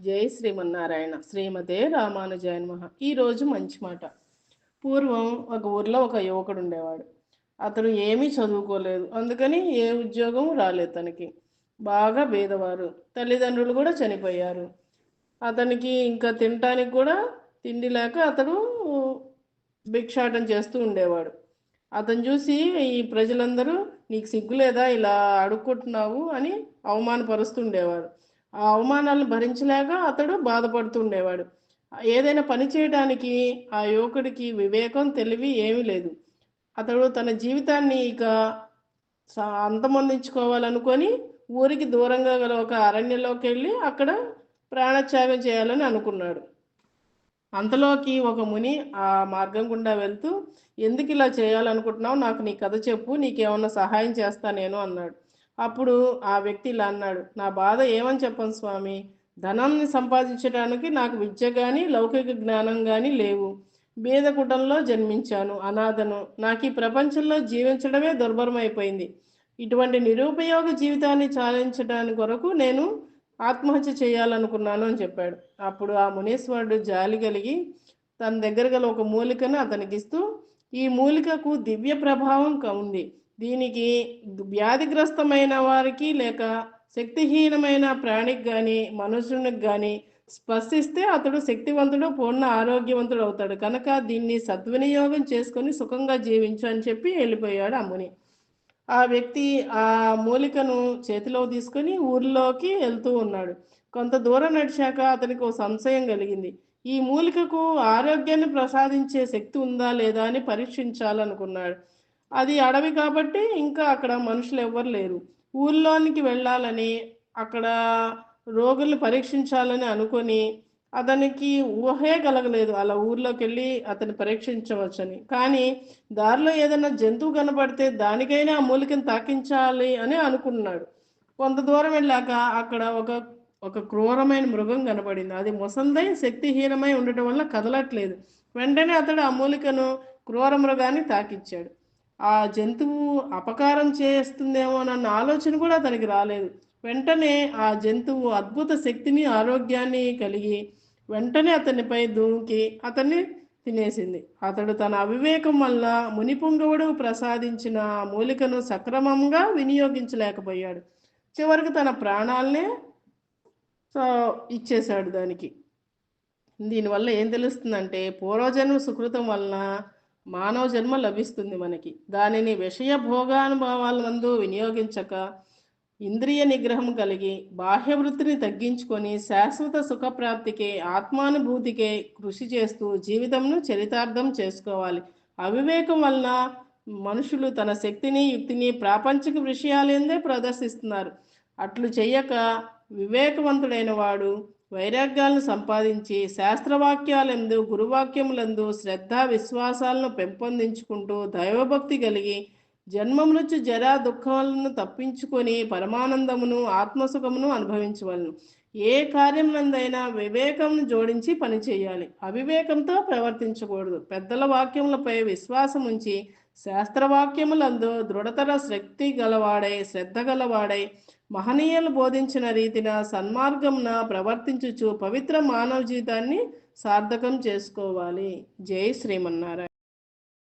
జై శ్రీమన్నారాయణ. శ్రీమతే రామానుజాయ నమః ఈరోజు మంచి మాట. పూర్వం ఒక ఊర్లో ఒక యువకుడు ఉండేవాడు. అతడు ఏమీ చదువుకోలేదు. అందుకని ఏ ఉద్యోగం రాలేదు తనకి. బాగా పేదవారు. తల్లిదండ్రులు కూడా చనిపోయారు. అతనికి ఇంకా తినటానికి కూడా తిండి లేక అతడు భిక్షాటం చేస్తూ ఉండేవాడు. అతను చూసి ఈ ప్రజలందరూ నీకు సిగ్గు లేదా ఇలా అడుక్కుంటున్నావు అని అవమానపరుస్తుండేవారు ఆ అవమానాలను భరించలేక అతడు బాధపడుతుండేవాడు. ఏదైనా పని చేయడానికి ఆ యువకుడికి వివేకం తెలివి ఏమీ లేదు. అతడు తన జీవితాన్ని ఇక అంతమొందించుకోవాలనుకొని ఊరికి దూరంగా గల ఒక అరణ్యంలోకి వెళ్ళి అక్కడ ప్రాణత్యాగం చేయాలని అనుకున్నాడు. అంతలోకి ఒక ముని ఆ మార్గం గుండా వెళ్తూ ఎందుకు ఇలా చేయాలనుకుంటున్నావు? నాకు నీ కథ చెప్పు నీకేమన్నా సహాయం చేస్తా నేను అన్నాడు. అప్పుడు ఆ వ్యక్తి ఇలా అన్నాడు నా బాధ ఏమని చెప్పను స్వామి? ధనాన్ని సంపాదించడానికి నాకు విద్య కానీ లౌకిక జ్ఞానం కానీ లేవు. బీద జన్మించాను అనాథను. నాకు ఈ ప్రపంచంలో జీవించడమే దుర్భరమైపోయింది. ఇటువంటి నిరుపయోగ జీవితాన్ని చాలించడానికి కొరకు నేను ఆత్మహత్య చేయాలనుకున్నాను అని చెప్పాడు. అప్పుడు ఆ మునీశ్వరుడు జాలి కలిగి తన దగ్గర గల ఒక మూలికను అతనికిస్తూ ఈ మూలికకు దివ్య ప్రభావం క- ఉంది. దీనికి వ్యాధిగ్రస్తమైన వారికి లేక శక్తిహీనమైన ప్రాణికి కానీ మనుషునికి కానీ స్పర్శిస్తే అతడు శక్తివంతుడు పూర్ణ ఆరోగ్యవంతుడు అవుతాడు. కనుక దీన్ని సద్వినియోగం చేసుకొని సుఖంగా జీవించు అని చెప్పి వెళ్ళిపోయాడు ఆ ముని ఆ వ్యక్తి ఆ మూలికను చేతిలో తీసుకొని ఊర్లోకి వెళ్తూ ఉన్నాడు. కొంత దూరం నడిచాక అతనికి ఒక సంశయం కలిగింది. ఈ మూలికకు ఆరోగ్యాన్ని ప్రసాదించే శక్తి ఉందా లేదా అని పరీక్షించాలనుకున్నాడు. అది అడవి కాబట్టి ఇంకా అక్కడ మనుషులు ఎవ్వరు లేరు. ఊర్లోనికి వెళ్ళాలని అక్కడ రోగుల్ని పరీక్షించాలని అనుకొని అతనికి ఊహే కలగలేదు. అలా ఊర్లోకి వెళ్ళి అతన్ని పరీక్షించవచ్చని. కానీ దారిలో ఏదైనా జంతువు కనపడితే దానికైనా ఆ మూలికను తాకించాలి అని అనుకున్నాడు. కొంత దూరం వెళ్ళాక అక్కడ ఒక ఒక క్రూరమైన మృగం కనపడింది. అది ముసందై శక్తిహీనమై ఉండటం వల్ల కదలట్లేదు. వెంటనే అతడు ఆ మూలికను క్రూర మృగాన్ని తాకిచ్చాడు. ఆ జంతువు అపకారం చేస్తుందేమోనన్న ఆలోచన కూడా అతనికి రాలేదు. వెంటనే ఆ జంతువు అద్భుత శక్తిని ఆరోగ్యాన్ని కలిగి వెంటనే అతనిపై దూకి అతన్ని తినేసింది. అతడు తన అవివేకం వల్ల మునిపుంగవుడు ప్రసాదించిన మూలికను సక్రమంగా వినియోగించలేకపోయాడు. చివరికి తన ప్రాణాలనే ఇచ్చేశాడు దానికి. దీనివల్ల ఏం తెలుస్తుందంటే పూర్వజన్మ సుకృతం వలన మానవ జన్మ లభిస్తుంది మనకి. దానిని విషయ భోగానుభవాలందు వినియోగించక ఇంద్రియ నిగ్రహం కలిగి బాహ్య వృత్తిని తగ్గించుకొని శాశ్వత సుఖప్రాప్తికే ఆత్మానుభూతికే కృషి చేస్తూ జీవితంను చరితార్థం చేసుకోవాలి. అవివేకం వలన మనుషులు తన శక్తిని యుక్తిని ప్రాపంచిక విషయాలేందే ప్రదర్శిస్తున్నారు. అట్లు చెయ్యక వివేకవంతుడైన వాడు వైరాగ్యాలను సంపాదించి శాస్త్రవాక్యాలందు గురువాక్యములందు శ్రద్ధ విశ్వాసాలను పెంపొందించుకుంటూ దైవభక్తి కలిగి జన్మ మృత్యు జరా దుఃఖాలను తప్పించుకొని పరమానందమును ఆత్మసుఖమును అనుభవించవలను. ఏ కార్యములందైనా వివేకంను జోడించి పనిచేయాలి. అవివేకంతో ప్రవర్తించకూడదు. పెద్దల వాక్యములపై విశ్వాసం ఉంచి శాస్త్రవాక్యములందు దృఢతర శక్తి గలవాడై శ్రద్ధ గలవాడై మహనీయులు బోధించిన రీతిన సన్మార్గంన ప్రవర్తించుచు పవిత్ర మానవ జీవితాన్ని సార్థకం చేసుకోవాలి. జై శ్రీమన్నారాయణ.